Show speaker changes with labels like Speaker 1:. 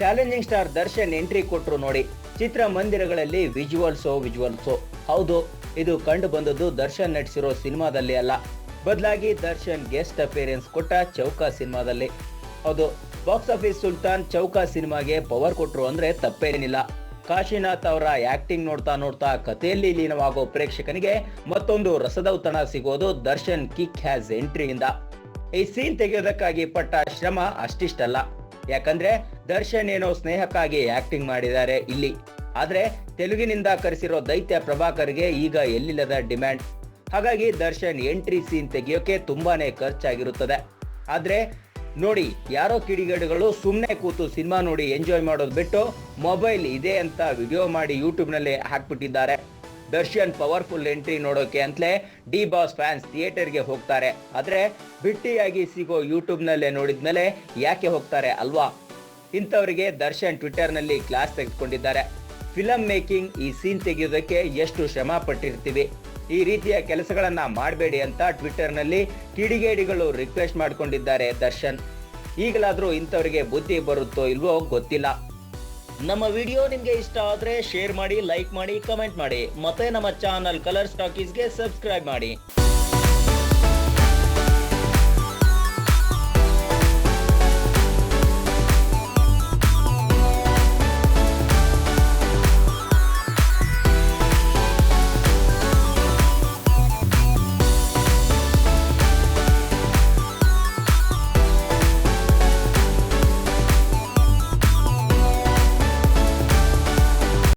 Speaker 1: Challenging star Darshan entry ಕೊಟ್ಟರು ನೋಡಿ. ಚಿತ್ರ ಚಿತ್ರಮಂದಿರಗಳಲ್ಲಿ ವಿಜುವಲ್ಸೋ ವಿಜುವಲ್ಸೋ ಹೌದು, ಇದು ಕಂಡು ಬಂದದ್ದು ದರ್ಶನ್ ನಟಿಸಿರೋ ಸಿನಿಮಾದಲ್ಲಿ ಅಲ್ಲ. ಬದಲಾಗಿ ದರ್ಶನ್ ಗೆಸ್ಟ್ ಅಪಿಯರೆನ್ಸ್ ಕೊಟ್ಟ ಚೌಕ ಸಿನಿಮಾದಲ್ಲಿ. ಹೌದು ಬಾಕ್ಸ್ ಆಫೀಸ್ ಸುಲ್ತಾನ್ ಚೌಕ ಸಿನಿಮಾಗೆ ಪವರ್ ಕೊಟ್ಟರು ಅಂದ್ರೆ ತಪ್ಪೇನಿಲ್ಲ. ಕಾಶಿನಾಥ್ ಅವರ ಆಕ್ಟಿಂಗ್ ನೋಡ್ತಾ ನೋಡ್ತಾ ಕಥೆಯಲ್ಲಿ ಲೀನವಾಗೋ ಪ್ರೇಕ್ಷಕನಿಗೆ ಮತ್ತೊಂದು ರಸದೌತಣ ಸಿಗೋದು ದರ್ಶನ್ ಕಿಕ್ ಹ್ಯಾಸ್ ಎಂಟ್ರಿಯಿಂದ ಈ ಸೀನ್ ತೆಗೆಯೋದಕ್ಕಾಗಿ ಪಟ್ಟ ಶ್ರಮ ಅಷ್ಟಿಷ್ಟಲ್ಲ. ಯಾಕಂದ್ರೆ ದರ್ಶನ್ ಏನೋ ಸ್ನೇಹಕ್ಕಾಗಿ ಆಕ್ಟಿಂಗ್ ಮಾಡಿದ್ದಾರೆ ಇಲ್ಲಿ. ಆದ್ರೆ ತೆಲುಗಿನಿಂದ ಕರೆಸಿರೋ ದೈತ್ಯ ಪ್ರಭಾಕರ್ಗೆ ಈಗ ಎಲ್ಲಿಲ್ಲದ ಡಿಮ್ಯಾಂಡ್ ಹಾಗಾಗಿ ದರ್ಶನ್ ಎಂಟ್ರಿ ಸೀನ್ ತೆಗೆಯೋಕೆ ತುಂಬಾನೇ ಖರ್ಚಾಗಿರುತ್ತದೆ. ಆದ್ರೆ ನೋಡಿ, ಯಾರೋ ಕಿಡಿಗೇಡುಗಳು ಸುಮ್ಮನೆ ಕೂತು ಸಿನಿಮಾ ನೋಡಿ ಎಂಜಾಯ್ ಮಾಡೋದು ಬಿಟ್ಟು ಮೊಬೈಲ್ ಇದೆ ಅಂತ ವಿಡಿಯೋ ಮಾಡಿ ಯೂಟ್ಯೂಬ್ನಲ್ಲಿ ಹಾಕ್ಬಿಟ್ಟಿದ್ದಾರೆ. ದರ್ಶನ್ ಪವರ್ಫುಲ್ ಎಂಟ್ರಿ ನೋಡೋಕೆ ಅಂತಲೇ ಡಿ ಬಾಸ್ ಫ್ಯಾನ್ಸ್ ಥಿಯೇಟರ್ಗೆ ಹೋಗ್ತಾರೆ. ಆದರೆ ಬಿಟ್ಟಿಯಾಗಿ ಸಿಗೋ ಯೂಟ್ಯೂಬ್ನಲ್ಲೇ ನೋಡಿದ ನೋಡಿದ್ಮೇಲೆ ಯಾಕೆ ಹೋಗ್ತಾರೆ ಅಲ್ವಾ? ಇಂಥವರಿಗೆ ದರ್ಶನ್ ಟ್ವಿಟರ್ನಲ್ಲಿ ಕ್ಲಾಸ್ ತೆಗೆದುಕೊಂಡಿದ್ದಾರೆ. ಫಿಲಮ್ ಮೇಕಿಂಗ್ ಈ ಸೀನ್ ತೆಗೆಯೋದಕ್ಕೆ ಎಷ್ಟು ಶ್ರಮ ಪಟ್ಟಿರ್ತೀವಿ ಈ ರೀತಿಯ ಕೆಲಸಗಳನ್ನು ಮಾಡಬೇಡಿ ಅಂತ ಟ್ವಿಟರ್ನಲ್ಲಿ ಕಿಡಿಗೇಡಿಗಳು ರಿಕ್ವೆಸ್ಟ್ ಮಾಡಿಕೊಂಡಿದ್ದಾರೆ ದರ್ಶನ್. ಈಗಲಾದರೂ ಇಂಥವರಿಗೆ ಬುದ್ಧಿ ಬರುತ್ತೋ ಇಲ್ವೋ ಗೊತ್ತಿಲ್ಲ. ನಮ್ಮ ವಿಡಿಯೋ ನಿಮಗೆ ಇಷ್ಟ ಆದ್ರೆ ಶೇರ್ ಮಾಡಿ ಲೈಕ್ ಮಾಡಿ ಕಮೆಂಟ್ ಮಾಡಿ. ಮತ್ತೆ ನಮ್ಮ ಚಾನಲ್ ಕಲರ್ ಟಾಕೀಸ್ಗೆ ಸಬ್ಸ್ಕ್ರೈಬ್ ಮಾಡಿ.